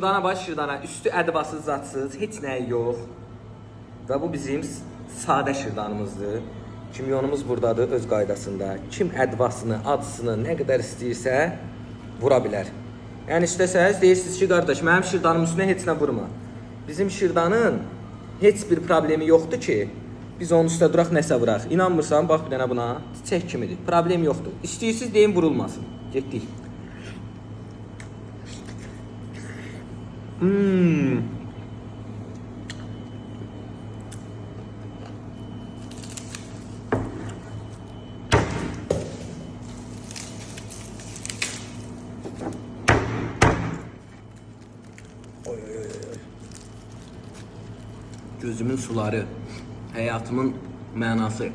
Şırdana baş şırdana, üstü ədvasız zatsız, heç nəyi yox. Və bu bizim sadə şırdanımızdır. Kimyonumuz buradadır öz qaydasında. Kim ədvasını, adsını nə qədər istəyirsə vura bilər. Yəni istəsəz deyirsiniz ki, qardaş, mənim şırdanım üstünə heç nə vurma. Bizim şırdanın heç bir problemi yoxdur ki, biz onun üstə duraq nəsə vuraq. İnanmırsan, bax bir dənə buna, çiçək kimidir. Problem yoxdur. İstəyirsiniz deyin vurulmasın. Getdik. Hmm. Gözümün suları, həyatımın mənası.